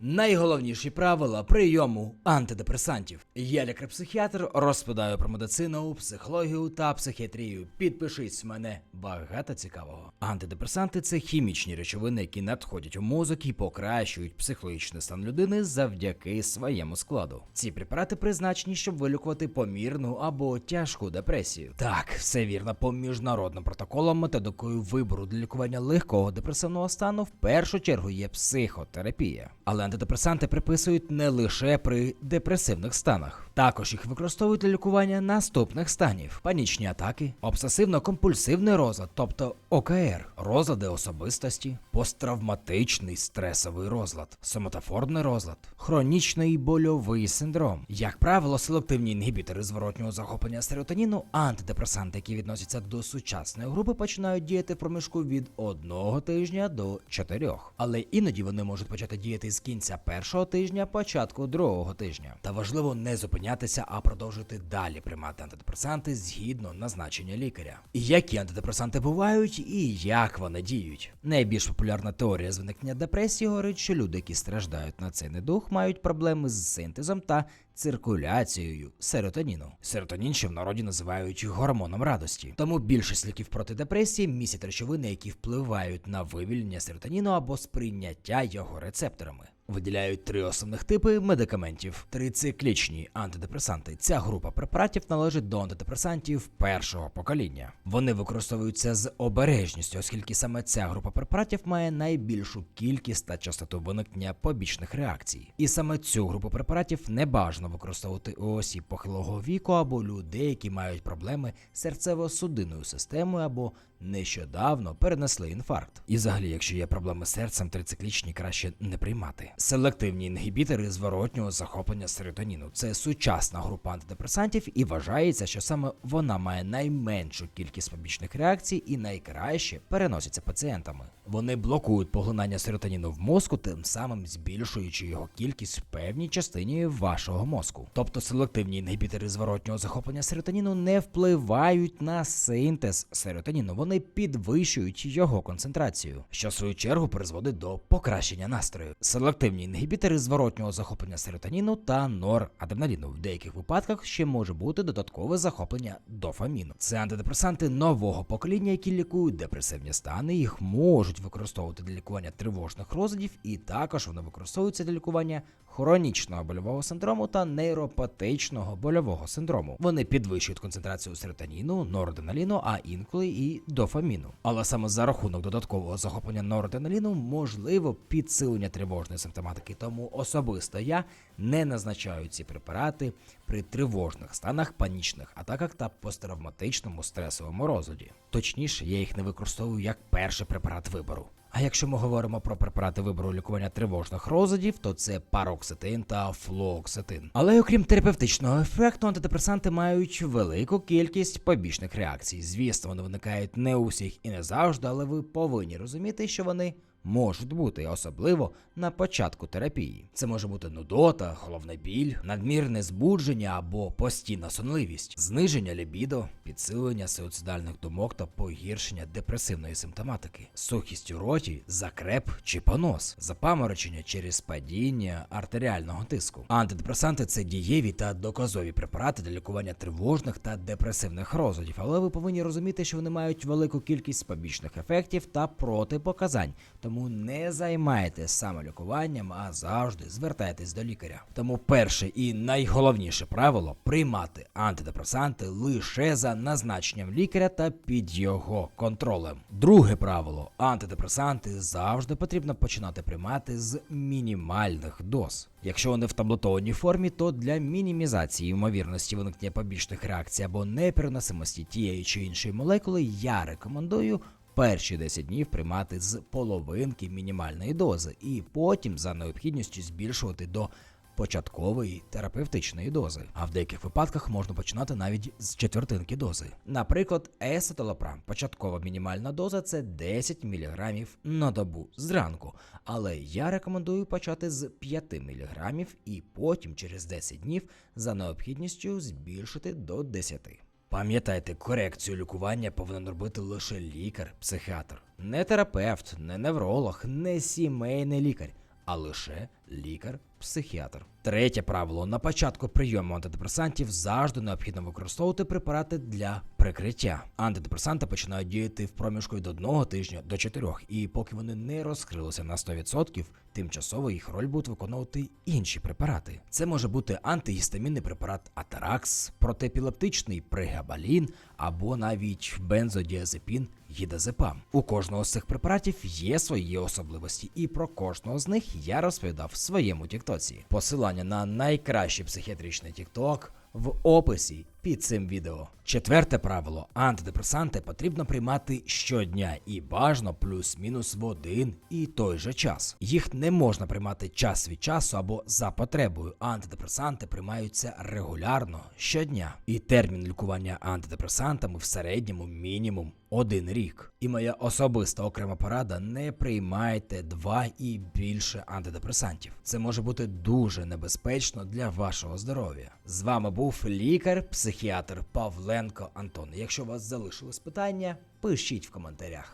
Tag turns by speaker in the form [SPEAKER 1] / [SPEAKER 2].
[SPEAKER 1] Найголовніші правила прийому антидепресантів. Я лікар-психіатр розповідаю про медицину, психологію та психіатрію. Підпишись в мене багато цікавого. Антидепресанти це хімічні речовини, які надходять у мозок і покращують психологічний стан людини завдяки своєму складу. Ці препарати призначені, щоб вилікувати помірну або тяжку депресію. Так, все вірно, по міжнародним протоколам методикою вибору для лікування легкого депресивного стану в першу чергу є психотерапія. Але антидепресанти приписують не лише при депресивних станах. Також їх використовують для лікування наступних станів: панічні атаки, обсесивно-компульсивний розлад, тобто ОКР, розлади особистості, посттравматичний стресовий розлад, соматофорний розлад, хронічний больовий синдром. Як правило, селективні інгібітори зворотнього захоплення серотоніну, антидепресанти, які відносяться до сучасної групи, починають діяти в проміжку від одного тижня до чотирьох. Але іноді вони можуть почати діяти з кінця першого тижня, початку другого тижня. Та важливо не зупинятися, а продовжити далі приймати антидепресанти згідно назначення лікаря. Які антидепресанти бувають і як вони діють? Найбільш популярна теорія з виникнення депресії говорить, що люди, які страждають на цей недух, мають проблеми з синтезом та циркуляцією серотоніну. Серотонін ще в народі називають гормоном радості. Тому більшість ліків проти депресії містять речовини, які впливають на вивільнення серотоніну або сприйняття його рецепторами. Виділяють три основних типи медикаментів: трициклічні антидепресанти. Ця група препаратів належить до антидепресантів першого покоління. Вони використовуються з обережністю, оскільки саме ця група препаратів має найбільшу кількість та частоту виникнення побічних реакцій. І саме цю групу препаратів не бажано використовувати у осіб похилого віку або людей, які мають проблеми з серцево-судинною системою або нещодавно перенесли інфаркт. І взагалі, якщо є проблеми з серцем, трициклічні краще не приймати. Селективні інгібітори зворотнього захоплення серотоніну це сучасна група антидепресантів, і вважається, що саме вона має найменшу кількість побічних реакцій і найкраще переноситься пацієнтами. Вони блокують поглинання серотоніну в мозку, тим самим збільшуючи його кількість в певній частині вашого мозку. Тобто селективні інгібітори зворотнього захоплення серотоніну не впливають на синтез серотоніну, вони підвищують його концентрацію, що в свою чергу призводить до покращення настрою. Селективні інгібітори зворотнього захоплення серотоніну та норадреналіну. В деяких випадках ще може бути додаткове захоплення дофаміну. Це антидепресанти нового покоління, які лікують депресивні стани. Їх можуть використовувати для лікування тривожних розладів, і також вони використовуються для лікування хронічного больового синдрому та нейропатичного больового синдрому. Вони підвищують концентрацію серотоніну, норадреналіну, а інколи і дофаміну. Але саме за рахунок додаткового захоплення норадреналіну можливо підсилення тривожної симптоматики. Тому особисто я не назначаю ці препарати при тривожних станах, панічних атаках та посттравматичному стресовому розладі. Точніше, я їх не використовую як перший препарат вибору. А якщо ми говоримо про препарати вибору лікування тривожних розладів, то це пароксетин та флоксетин. Але окрім терапевтичного ефекту, антидепресанти мають велику кількість побічних реакцій. Звісно, вони виникають не у всіх і не завжди, але ви повинні розуміти, що вони можуть бути, особливо на початку терапії. Це може бути нудота, головний біль, надмірне збудження або постійна сонливість, зниження лібідо, підсилення суїцидальних думок та погіршення депресивної симптоматики, сухість у роті, закреп чи понос, запаморочення через падіння артеріального тиску. Антидепресанти це дієві та доказові препарати для лікування тривожних та депресивних розладів, але ви повинні розуміти, що вони мають велику кількість побічних ефектів та протипоказань. Тому не займайтесь самолікуванням, а завжди звертайтесь до лікаря. Тому перше і найголовніше правило приймати антидепресанти лише за назначенням лікаря та під його контролем. Друге правило: антидепресанти завжди потрібно починати приймати з мінімальних доз. Якщо вони в таблетованій формі, то для мінімізації ймовірності виникнення побічних реакцій або непереносимості тієї чи іншої молекули, я рекомендую перші 10 днів приймати з половинки мінімальної дози, і потім за необхідністю збільшувати до початкової терапевтичної дози. А в деяких випадках можна починати навіть з четвертинки дози. Наприклад, есетолопрам. Початкова мінімальна доза це 10 мг на добу зранку. Але я рекомендую почати з 5 мг і потім через 10 днів за необхідністю збільшити до 10. Пам'ятайте, корекцію лікування повинен робити лише лікар-психіатр, не терапевт, не невролог, не сімейний лікар, а лише лікар-психіатр. Третє правило: на початку прийому антидепресантів завжди необхідно використовувати препарати для прикриття. Антидепресанти починають діяти в проміжку від одного тижня до чотирьох, і поки вони не розкрилися на 100%, тимчасово їх роль будуть виконувати інші препарати. Це може бути антигістамінний препарат Атаракс, протиепілептичний прегабалін або навіть бензодіазепін гідазепам. У кожного з цих препаратів є свої особливості, і про кожного з них я розповідав своєму тіктоці. Посилання на найкращий психіатричний тікток в описі під цим відео. Четверте правило: антидепресанти потрібно приймати щодня і бажано плюс-мінус в один і той же час. Їх не можна приймати час від часу або за потребою. Антидепресанти приймаються регулярно щодня. І термін лікування антидепресантами в середньому мінімум один рік. І моя особиста окрема порада: не приймайте два і більше антидепресантів. Це може бути дуже небезпечно для вашого здоров'я. З вами був лікар-психіатр Павленко Антон. Якщо у вас залишилось питання, пишіть в коментарях.